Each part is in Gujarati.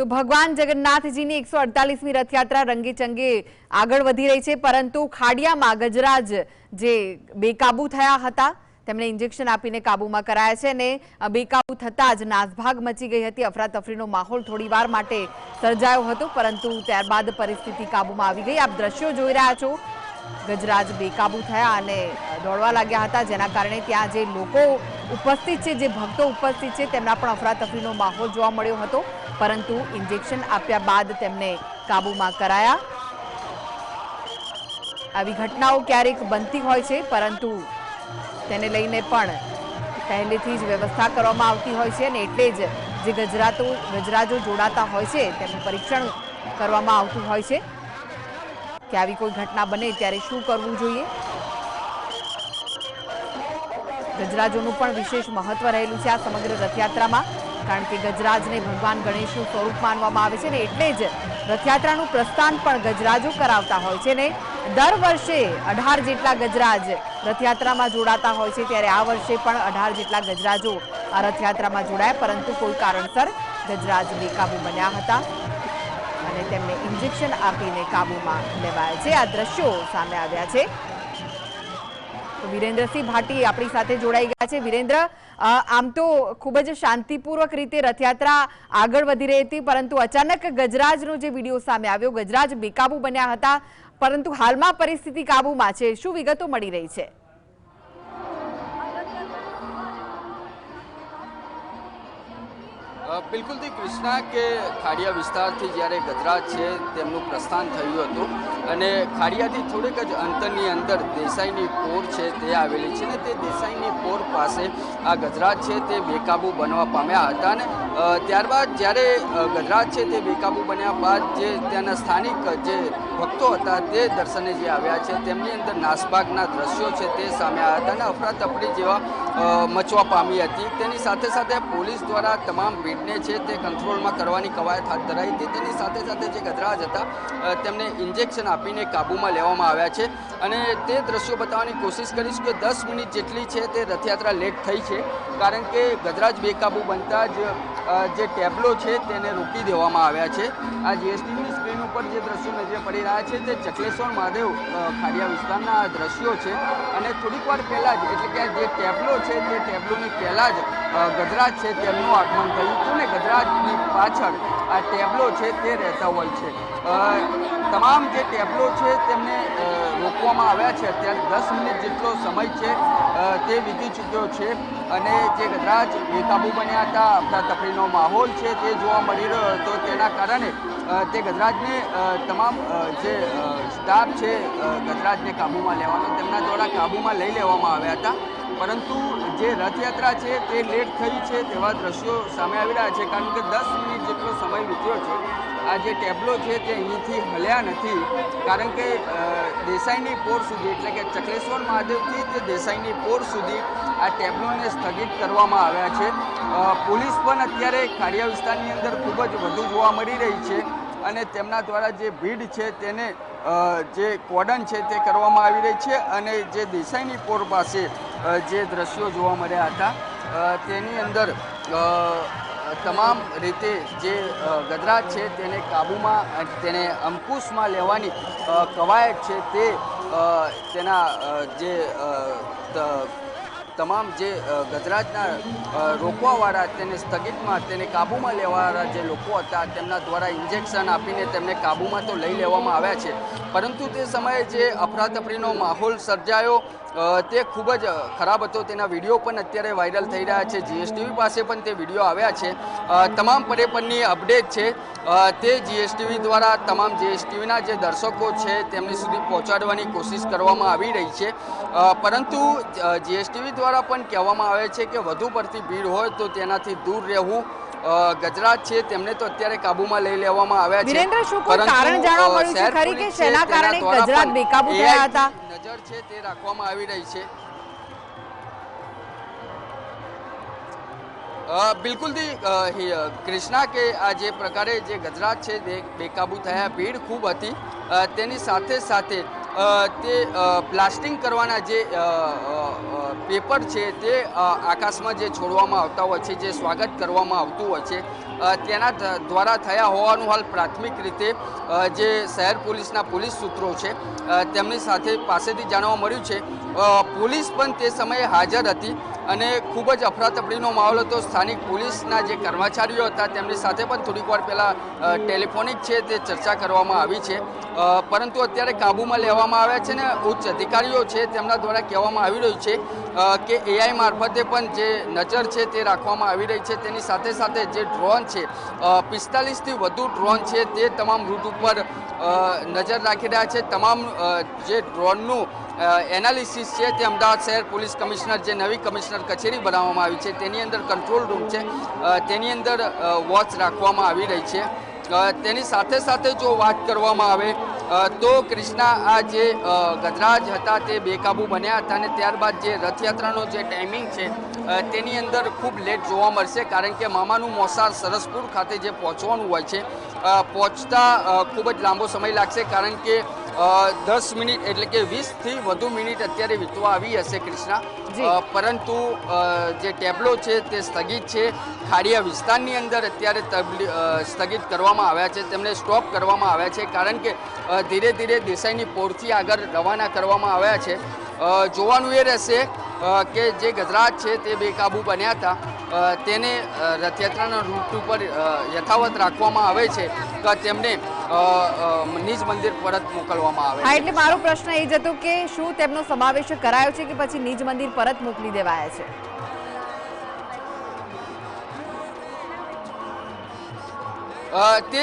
તો ભગવાન જગન્નાથજીની એકસો અડતાલીસમી રથયાત્રા રંગેચંગે આગળ વધી રહી છે, પરંતુ ખાડિયામાં ગજરાજ જે બેકાબુ થયા હતા, તેમણે ઇન્જેક્શન આપીને કાબૂમાં કરાયા છે અને બેકાબુ થતાં જ નાસભાગ મચી ગઈ હતી. અફરાતફરીનો માહોલ થોડીવાર માટે સર્જાયો હતો, પરંતુ ત્યારબાદ પરિસ્થિતિ કાબૂમાં આવી ગઈ. આપ દ્રશ્યો જોઈ રહ્યા છો ગજરાજ બેકાબુ થયા અને દોડવા લાગ્યા હતા. જેના કારણે ત્યાં જે લોકો ઉપસ્થિત છે, જે ભક્તો ઉપસ્થિત છે, તેમના પણ અફરાતફરીનો માહોલ જોવા મળ્યો હતો. પરંતુ ઇન્જેક્શન આપ્યા બાદ તેમને કાબૂમાં કરાયા. આવી ઘટનાઓ ક્યારેક બનતી હોય છે, પરંતુ તેને લઈને પણ પહેલેથી જ વ્યવસ્થા કરવામાં આવતી હોય છે અને એટલે જ જે ગજરાતો, ગજરાજો જોડાતા હોય છે, તેનું પરીક્ષણ કરવામાં આવતું હોય છે. કે આવી કોઈ ઘટના બને ત્યારે શું કરવું જોઈએ? ગજરાજોનું પણ વિશેષ મહત્વ રહેલું છે આ સમગ્ર રથયાત્રામાં, કારણ કે ગજરાજને ભગવાન ગણેશનું સ્વરૂપ માનવામાં આવે છે ને એટલે જ રથયાત્રાનું પ્રસ્થાન પણ ગજરાજો કરાવતા હોય છે ને દર વર્ષે અઢાર જેટલા ગજરાજ રથયાત્રામાં જોડાતા હોય છે ત્યારે આ વર્ષે પણ અઢાર જેટલા ગજરાજો આ રથયાત્રામાં જોડાયા, પરંતુ કોઈ કારણસર ગજરાજ બેકાબુ બન્યા હતા. તેમને ઇન્જેક્શન આપીને કાબૂમાં લેવાયા છે. આ દ્રશ્યો સામે આવ્યા છે. વિરેન્દ્રસિંહ ભાટી આપણી સાથે જોડાઈ ગયા છે. વિરેન્દ્ર આમ તો ખૂબ જ શાંતિપૂર્વક રીતે રથયાત્રા આગળ વધી રહી હતી, પરંતુ અચાનક ગજરાજનો જે વીડિયો સામે આવ્યો, ગજરાજ બેકાબુ બન્યા હતા, પરંતુ હાલમાં પરિસ્થિતિ કાબૂમાં છે. શું વિગતો મળી રહી છે? બિલકુલથી કૃષ્ણા કે ખાડિયા વિસ્તારથી જ્યારે ગજરાજ છે તેમનું પ્રસ્થાન થયું હતું. અને ખાડિયાથી થોડેક જ અંતરની અંદર દેસાઈની પોર છે તે આવેલી છે ને તે દેસાઈની પોર પાસે આ ગજરાજ છે તે બેકાબુ બનવા પામ્યા હતા ને અ, ત્યારબાદ જ્યારે ગઢરાજ છે તે બેકાબુ બન્યા બાદ જે ત્યાંના સ્થાનિક જે ભક્તો હતા તે દર્શને જે આવ્યા છે, તેમની અંદર નાસભાગના દ્રશ્યો છે તે સામે આવ્યા હતા અને અફરાતફરી જેવા મચવા પામી હતી. તેની સાથે સાથે પોલીસ દ્વારા તમામ ભીડને છે તે કંટ્રોલમાં કરવાની કવાયત હાથ ધરાઈ હતી. તેની સાથે સાથે જે ગજરાજ હતા તેમને ઇન્જેક્શન આપીને કાબૂમાં લેવામાં આવ્યા છે. અને તે દ્રશ્યો બતાવવાની કોશિશ કરીશ કે દસ મિનિટ જેટલી છે તે રથયાત્રા લેટ થઈ છે, કારણ કે ગજરાજ બેકાબુ બનતા જ જે ટેબ્લો છે તેને રોકી દેવામાં આવ્યા છે. આ જીએસટીની સ્ક્રીન ઉપર જે દ્રશ્યો નજરે પડી રહ્યા છે તે ચકલેશ્વર મહાદેવ ખાડિયા વિસ્તારના દ્રશ્યો છે. અને થોડીક વાર પહેલાં જ, એટલે કે જે ટેબ્લો છે તે ટેબ્લોની પહેલાં જ ગજરાજ છે તેમનું આગમન થયું હતું ને ગજરાજની પાછળ આ ટેબ્લો છે તે રહેતા હોય છે. તમામ જે ટેબ્લો છે તેમને રોકવામાં આવ્યા છે. અત્યારે દસ મિનિટ જેટલો સમય છે તે વીતી ચૂક્યો છે. અને જે ગજરાજ બેકાબુ બન્યા હતા અફરાતફરીનો માહોલ છે, તે જોવા મળી રહ્યો હતો. તેના કારણે તે ગજરાજને તમામ જે સ્ટાફ છે ગજરાજને કાબૂમાં લેવાનો, તેમના દ્વારા કાબૂમાં લઈ લેવામાં આવ્યા હતા. પરંતુ જે રથયાત્રા છે તે લેટ થઈ છે તેવા દ્રશ્યો સામે આવી રહ્યા છે. કારણ કે દસ મિનિટ જેટલો સમય વીત્યો છે. આ જે ટેબ્લો છે તે અહીંથી હલ્યા નથી. કારણ કે દેસાઈની પોર સુધી એટલે કે ચકલેશ્વર મહાદેવથી તે દેસાઈની પોર સુધી આ ટેબ્લોને સ્થગિત કરવામાં આવ્યા છે. પોલીસ પણ અત્યારે ખાડિયા વિસ્તારની અંદર ખૂબ જ વધુ જોવા મળી રહી છે અને તેમના દ્વારા જે ભીડ છે તેને જે કોર્ડન છે તે કરવામાં આવી રહી છે અને જે દેસાઈની પોર પાસે જે દ્રશ્યો જોવા મળ્યા હતા તેની અંદર તમામ રીતે જે ગજરાત છે તેને કાબૂમાં તેને અંકુશમાં લેવાની કવાયત છે તે તેના જે તમામ જે ગજરાતના રોકવાવાળા તેને સ્થગિતમાં, તેને કાબૂમાં લેવાવાળા જે લોકો હતા, તેમના દ્વારા ઇન્જેક્શન આપીને તેમને કાબૂમાં તો લઈ લેવામાં આવ્યા છે. પરંતુ તે સમયે જે અફરાતફરીનો માહોલ સર્જાયો તે ખૂબ જ ખરાબ હતો. તેના વીડિયો પણ અત્યારે વાયરલ થઈ રહ્યા છે. જીએસટીવી પાસે પણ તે વીડિયો આવ્યા છે. તમામ પરેપરની અપડેટ છે. તે જીએસટીવી દ્વારા તમામ જીએસટીવીના જે દર્શકો છે તેમની સુધી પહોંચાડવાની કોશિશ કરવામાં આવી રહી છે. પરંતુ જીએસટીવી દ્વારા પણ કહેવામાં આવે છે કે વધુ પડતી ભીડ હોય તો તેનાથી દૂર રહેવું અ, ગજરાજ છે તેમને તો અત્યારે કાબુમાં લઈ લેવામાં આવ્યા છે. વિરેન્દ્ર, શું કોઈ કારણ જાણવા મળ્યું છે ખરી કે શેના કારણે ગજરાત બેકાબુ થયા હતા? નજર છે તે રાખવામાં આવી રહી છે. બિલકુલથી ક્રિષ્ના કૃષ્ણા કે આ જે પ્રકારે જે ગજરાજ છે તે બેકાબુ થયા ભીડ ખૂબ હતી. તેની સાથે સાથે તે પ્લાસ્ટિંગ કરવાના જે પેપર છે તે આકાશમાં જે છોડવામાં આવતા હોય છે, જે સ્વાગત કરવામાં આવતું હોય છે તેના દ્વારા થયા હોવાનું હાલ પ્રાથમિક રીતે જે શહેર પોલીસના પોલીસ સૂત્રો છે તેમની સાથે પાસેથી જાણવા મળ્યું છે. પોલીસ પણ તે સમયે હાજર હતી. અને ખૂબ જ અફરાતફરીનો માહોલ હતો. સ્થાનિક પોલીસના જે કર્મચારીઓ હતા તેમની સાથે પણ થોડીક વાર પહેલાં ટેલિફોનિક છે તે ચર્ચા કરવામાં આવી છે. પરંતુ અત્યારે કાબૂમાં લેવામાં આવ્યા છે ને ઉચ્ચ અધિકારીઓ છે તેમના દ્વારા કહેવામાં આવી રહ્યું છે કે એઆઈ મારફતે પણ જે નજર છે તે રાખવામાં આવી રહી છે. તેની સાથે સાથે જે ડ્રોન છે પિસ્તાલીસથી વધુ ડ્રોન છે તે તમામ રૂટ ઉપર નજર રાખી રહ્યા છે. તમામ જે ડ્રોનનું એનાલિસિસ છે તે અમદાવાદ શહેર પોલીસ કમિશનર જે નવી કમિશનર કચેરી બનાવવામાં આવી છે, તેની અંદર કંટ્રોલ રૂમ છે તેની અંદર વોચ રાખવામાં આવી રહી છે. તેની સાથે સાથે જો વાત કરવામાં આવે તો કૃષ્ણા આ જે ગજરાજ હતા તે બેકાબુ બન્યા હતા અને ત્યારબાદ જે રથયાત્રાનો જે ટાઈમિંગ છે તેની અંદર ખૂબ લેટ જોવા મળશે કારણ કે મામાનું મોસાર સરસપુર ખાતે જે પહોંચવાનું હોય છે પહોંચતા ખૂબ જ લાંબો સમય લાગશે કારણ કે દસ મિનિટ એટલે કે વીસથી વધુ મિનિટ અત્યારે વીતવા આવી હશે કૃષ્ણા. પરંતુ જે ટેબ્લો છે તે સ્થગિત છે. ખાડિયા વિસ્તારની અંદર અત્યારે તબલી- સ્થગિત કરવામાં આવ્યા છે. તેમને સ્ટોપ કરવામાં આવ્યા છે કારણ કે ધીરે ધીરે દેસાઈની પોરથી આગળ રવાના કરવામાં આવ્યા છે. જોવાનું એ રહેશે કે જે ગજરાત છે તે બેકાબુ બન્યા હતા. તેને રથયાત્રાના રૂટ ઉપર યથાવત રાખવામાં આવે છે. તેમને નિજ મંદિર પરત મોકલવામાં આવે હા એટલે મારો પ્રશ્ન એ જ હતો કે શું તેમનો સમાવેશ કરાયો છે કે પછી નિજ મંદિર પરત મોકલી દેવાયા છે? તે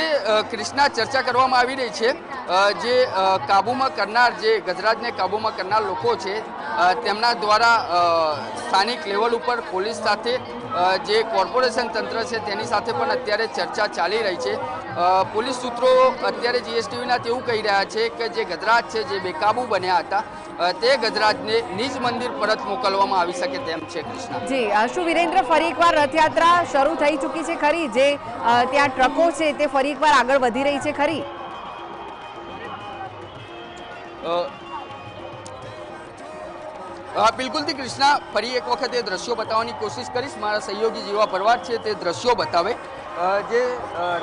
ક્રિષ્ના ચર્ચા કરવામાં આવી રહી છે. જે કાબૂમાં કરનાર જે ગજરાજને કાબૂમાં કરનાર લોકો છે તેમના દ્વારા સ્થાનિક લેવલ ઉપર પોલીસ સાથે જે કોર્પોરેશન તંત્ર છે તેની સાથે પણ અત્યારે ચર્ચા ચાલી રહી છે. પોલીસ સૂત્રો અત્યારે જીએસટીવીના તેવું કહી રહ્યા છે કે જે ગજરાજ છે જે બેકાબુ બન્યા હતા તે ગજરાજને નિજ મંદિર પરત મોકલવામાં આવી શકે તેમ છે કૃષ્ણ. જી શું વિરેન્દ્ર ફરી એકવાર રથયાત્રા શરૂ થઈ ચૂકી છે ખરી? જે ત્યાં ટ્રકો છે તે ફરી એકવાર આગળ વધી રહી છે ખરી? બિલકુલથી કૃષ્ણા. ફરી એક વખત એ દ્રશ્યો બતાવવાની કોશિશ કરીશ. મારા સહયોગી જેવા પરવાર છે તે દ્રશ્યો બતાવે. જે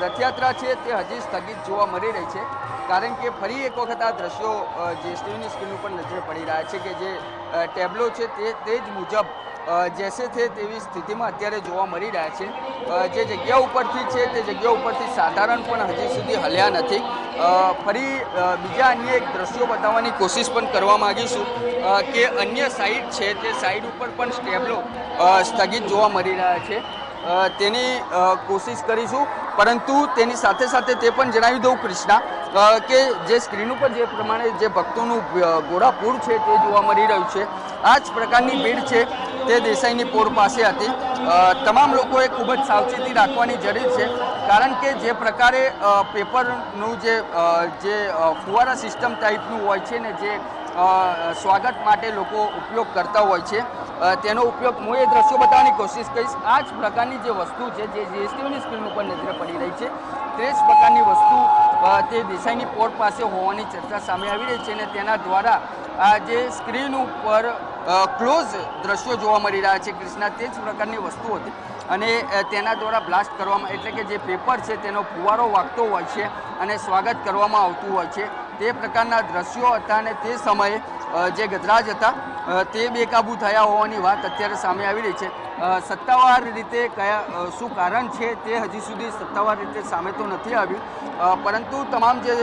રથયાત્રા છે તે હજી સ્થગિત જોવા મળી રહી છે. કારણ કે ફરી એક વખત આ દ્રશ્યો જે સ્ટીવની સ્ક્રીન ઉપર નજરે પડી રહ્યા છે કે જે ટેબલો છે તે તે જ મુજબ જેસે છે તેવી સ્થિતિમાં અત્યારે જોવા મળી રહ્યા છે. જે જગ્યા ઉપરથી છે તે જગ્યા ઉપરથી સાધારણ પણ હજી સુધી હલ્યા નથી. ફરી બીજા અન્ય એક દ્રશ્યો બતાવવાની કોશિશ પણ કરવા માગીશું કે અન્ય સાઈડ છે તે સાઈડ ઉપર પણ સ્ટેબલો સ્થગિત જોવા મળી રહ્યા છે. તેની કોશિશ કરીશું. પરંતુ તેની સાથે સાથે તે પણ જણાવી દઉં કૃષ્ણા કે જે સ્ક્રીન ઉપર જે પ્રમાણે જે ભક્તોનું ગોળાપૂર છે તે જોવા મળી રહ્યું છે. આ જ પ્રકારની ભીડ છે. તે દેસાઈની પોર પાસે હતી. તમામ લોકોએ ખૂબ જ સાવચેતી રાખવાની જરૂર છે. કારણ કે જે પ્રકારે પેપરનું જે જે ફુવારા સિસ્ટમ ટાઈપનું હોય છે ને જે સ્વાગત માટે લોકો ઉપયોગ કરતા હોય છે તેનો ઉપયોગ હું એ દ્રશ્યો બતાવવાની કોશિશ કરીશ. આ જ પ્રકારની જે વસ્તુ છે, જે જીએસટીઓની સ્ક્રીન ઉપર નજરે પડી રહી છે, તે જ પ્રકારની વસ્તુ તે દેસાઈની પોર્ટ પાસે હોવાની ચર્ચા સામે આવી રહી છે અને તેના દ્વારા આ જે સ્ક્રીન ઉપર ક્લોઝ દ્રશ્યો જોવા મળી રહ્યા છે ક્રિષ્ના, તે જ પ્રકારની વસ્તુ હતી. અને તેના દ્વારા બ્લાસ્ટ કરવામાં, એટલે કે જે પેપર છે તેનો ફુવારો વાગતો હોય છે અને સ્વાગત કરવામાં આવતું હોય છે. તે પ્રકારના દ્રશ્યો હતા અને તે સમયે જે ગજરાજ હતા તે બેકાબૂ થયા હોવાની વાત અત્યારે સામે આવી રહી છે. સત્તાવાર રીતે કયા શું કારણ છે તે હજી સુધી સત્તાવાર રીતે સામે તો નથી આવ્યું. પરંતુ તમામ જે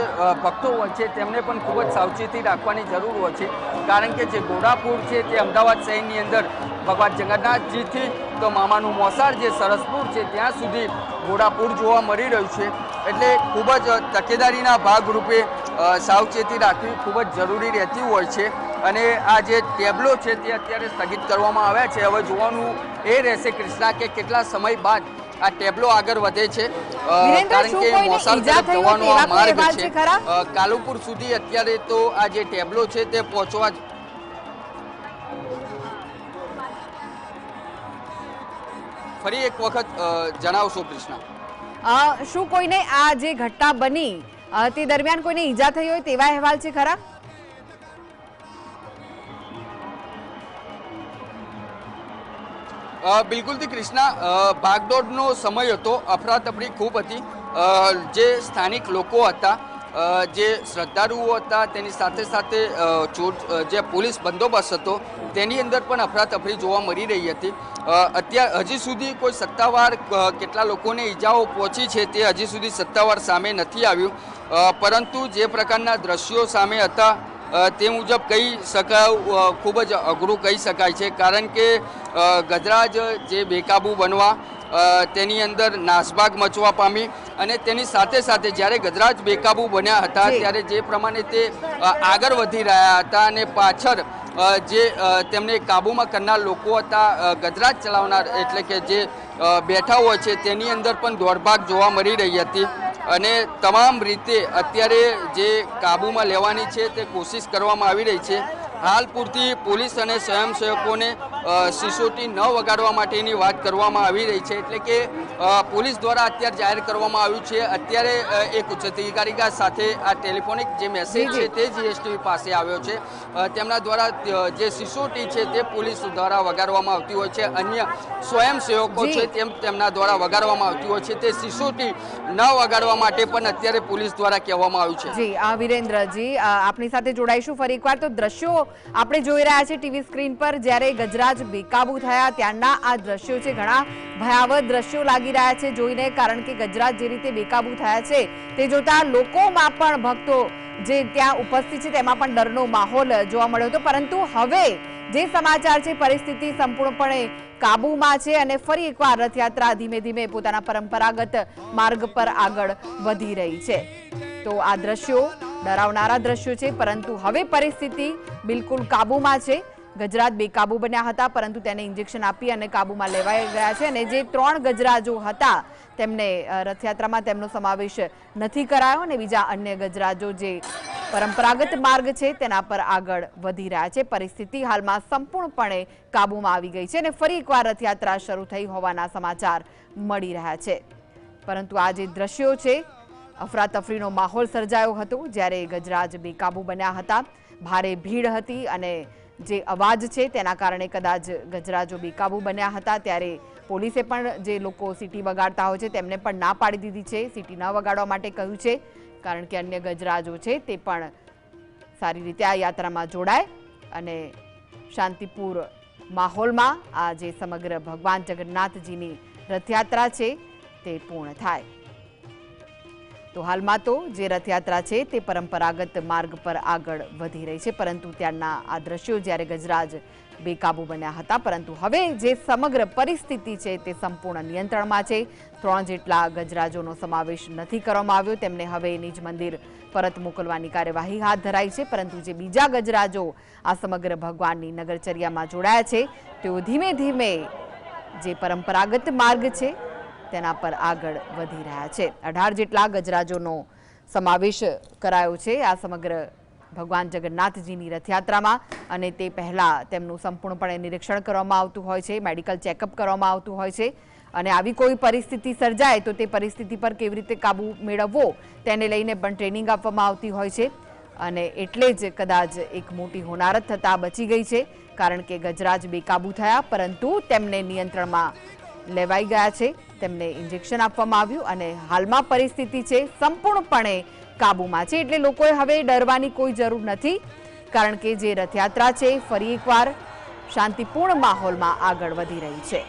ભક્તો હોય છે તેમને પણ ખૂબ જ સાવચેતી રાખવાની જરૂર હોય છે. કારણ કે જે ઘોડાપુર છે તે અમદાવાદ શહેરની અંદર, ભગવાન જગન્નાથજીથી તો મામાનું મોસાળ જે સરસપુર છે ત્યાં સુધી ઘોડાપુર જોવા મળી રહ્યું છે. એટલે ખૂબ જ તકેદારીના ભાગરૂપે સાવચેતી રાખવી ખૂબ જ જરૂરી રહેતી હોય છે. અને આ જે ટેબલો છે તે અત્યારે સ્થગિત કરવામાં આવ્યા છે. હવે જોવાનું એ રહેશે કૃષ્ણા કે કેટલા સમય બાદ આ ટેબલો આગળ વધે છે. કારણ કે મોસાળ તરફ જવાનો આ માર્ગ છે. કાલુપુર સુધી અત્યારે તો આ જે ટેબલો છે તે પહોંચવા જ ફરી એક વખત જણાવશો કૃષ્ણા. શું કોઈને આ જે ઘટના બની તે દરમિયાન કોઈને ઈજા થઈ હોય તેવા અહેવાલ છે ખરા? બિલકુલથી ક્રિષ્ના ભાગદોડનો સમય હતો. અફરાતફરી ખૂબ હતી. જે સ્થાનિક લોકો હતા જે શ્રદ્ધાળુઓ હતા, તેની સાથે સાથે જે પોલીસ બંદોબસ્ત હતો, તેની અંદર પણ અફરાતફરી જોવા મળી રહી હતી. અત્યાર, હજી સુધી કોઈ સત્તાવાર કેટલા લોકોને ઈજાઓ પહોંચી છે તે હજી સુધી સત્તાવાર સામે નથી આવ્યું. પરંતુ જે પ્રકારના દ્રશ્યો સામે હતા તે મુજબ કહી શકાય ખૂબ જ અઘરું કહી શકાય છે. કારણ કે ગજરાજ જે બેકાબુ બનવા તેની અંદર નાસભાગ મચવા પામી અને તેની સાથે સાથે જ્યારે ગજરાજ બેકાબુ બન્યા હતા ત્યારે જે પ્રમાણે તે આગળ વધી રહ્યા હતા અને પાછળ જે તેમને કાબૂમાં કરનાર લોકો હતા ગજરાજ ચલાવનાર એટલે કે જે બેઠા હોય છે તેની અંદર પણ દોડભાગ જોવા મળી રહી હતી. અને તમામ રીતે અત્યારે જે કાબૂમાં લેવાની છે તે કોશિશ કરવામાં આવી રહી છે. હાલ પૂરતી પોલીસ અને સ્વયંસેવકોને સિસોટી ન વગાડવા માટેની વાત કરવામાં આવી રહી છે. એટલે કે પોલીસ દ્વારા અત્યારે જાહેર કરવામાં આવ્યું છે. અત્યારે એક ઉચ્ચ અધિકારી સાથે આ ટેલિફોનિક જે મેસેજ. છે તે જીએસટી પાસે આવ્યો છે. તેમના દ્વારા જે સિસોટી છે તે પોલીસ દ્વારા વગાડવામાં આવતી હોય છે. અન્ય સ્વયંસેવકો છે તેમ તેમના દ્વારા વગાડવામાં આવતી હોય છે. તે સિસોટી ન વગાડવા માટે પણ અત્યારે પોલીસ દ્વારા કહેવામાં આવ્યું છે. જી આ વિરેન્દ્રજી આપની સાથે જોડાઈશું ફરી એકવાર. તો દ્રશ્યો આપણે જોઈ રહ્યા છે ટીવી સ્ક્રીન પર જ્યારે ગજરાજ બેકાબુ થયા ત્યારના આ દ્રશ્યો છે ઘણા ભયાવહ દ્રશ્યો લાગી રહ્યા છે જોઈને, કારણ કે ગજરાજ જે રીતે બેકાબુ થયા છે, તે જોતા લોકોમાં પણ ભક્તો જે ત્યાં ઉપસ્થિત છે, તેમાં પણ ડરનો માહોલ જોવા મળ્યો હતો. પરંતુ હવે જે સમાચાર છે, પરિસ્થિતિ સંપૂર્ણપણે કાબૂમાં છે અને ફરી એકવાર રથયાત્રા ધીમે ધીમે પોતાના પરંપરાગત માર્ગ પર આગળ વધી રહી છે. તો આ દ્રશ્યો ડરાવનારા દ્રશ્યો છે, પરંતુ હવે પરિસ્થિતિ બિલકુલ કાબૂમાં છે. ગજરાજ બેકાબુ બન્યા હતા, પરંતુ તેને ઇન્જેક્શન આપી અને કાબૂમાં લેવાઈ ગયા છે અને જે ત્રણ ગજરાજો હતા, તેમને રથયાત્રામાં તેમનો સમાવેશ નથી કરાયો અને બીજા અન્ય ગજરાજો જે પરંપરાગત માર્ગ છે, તેના પર આગળ વધી રહ્યા છે. પરિસ્થિતિ હાલમાં સંપૂર્ણપણે કાબૂમાં આવી ગઈ છે અને ફરી એકવાર રથયાત્રા શરૂ થઈ હોવાના સમાચાર મળી રહ્યા છે. પરંતુ આ જે દ્રશ્યો છે અફરાતફરીનો માહોલ સર્જાયો હતો જ્યારે ગજરાજ બેકાબુ બન્યા હતા. ભારે ભીડ હતી અને જે અવાજ છે તેના કારણે કદાચ ગજરાજો બેકાબુ બન્યા હતા. ત્યારે પોલીસે પણ જે લોકો સીટી વગાડતા હોય છે તેમને પણ ના પાડી દીધી છે. સીટી ન વગાડવા માટે કહ્યું છે, કારણ કે અન્ય ગજરાજો છે તે પણ સારી રીતે આ યાત્રામાં જોડાય અને શાંતિપૂર માહોલમાં આ જે સમગ્ર ભગવાન જગન્નાથજીની રથયાત્રા છે તે પૂર્ણ થાય. તો હાલમાં તો જે રથયાત્રા છે તે પરંપરાગત માર્ગ પર આગળ વધી રહી છે, પરંતુ ત્યારના આ દ્રશ્યો જ્યારે ગજરાજ બેકાબુ બન્યા હતા, પરંતુ હવે જે સમગ્ર પરિસ્થિતિ છે તે સંપૂર્ણ નિયંત્રણમાં છે. ત્રણ જેટલા ગજરાજોનો સમાવેશ નથી કરવામાં આવ્યો, તેમને હવે નિજ મંદિર પરત મોકલવાની કાર્યવાહી હાથ ધરાઈ છે, પરંતુ જે બીજા ગજરાજો આ સમગ્ર ભગવાનની નગરચર્યામાં જોડાયા છે, તેઓ ધીમે ધીમે જે પરંપરાગત માર્ગ છે તેના પર આગળ વધી રહ્યા છે. અઢાર જેટલા ગજરાજોનો સમાવેશ કરાયો છે આ સમગ્ર ભગવાન જગન્નાથજીની રથયાત્રામાં અને તે પહેલાં તેમનું સંપૂર્ણપણે નિરીક્ષણ કરવામાં આવતું હોય છે, મેડિકલ ચેકઅપ કરવામાં આવતું હોય છે અને આવી કોઈ પરિસ્થિતિ સર્જાય તો તે પરિસ્થિતિ પર કેવી રીતે કાબૂ મેળવવો તેને લઈને પણ ટ્રેનિંગ આપવામાં આવતી હોય છે અને એટલે જ કદાચ એક મોટી હોનારત થતાં બચી ગઈ છે કારણ કે ગજરાજ બેકાબૂ થયા પરંતુ તેમને નિયંત્રણમાં લેવાઈ ગયા છે. તેમને ઇન્જેક્શન આપવામાં આવ્યું અને હાલમાં પરિસ્થિતિ છે સંપૂર્ણપણે કાબૂમાં છે. એટલે લોકોએ હવે ડરવાની કોઈ જરૂર નથી, કારણ કે જે રથયાત્રા છે ફરી એકવાર શાંતિપૂર્ણ માહોલમાં આગળ વધી રહી છે.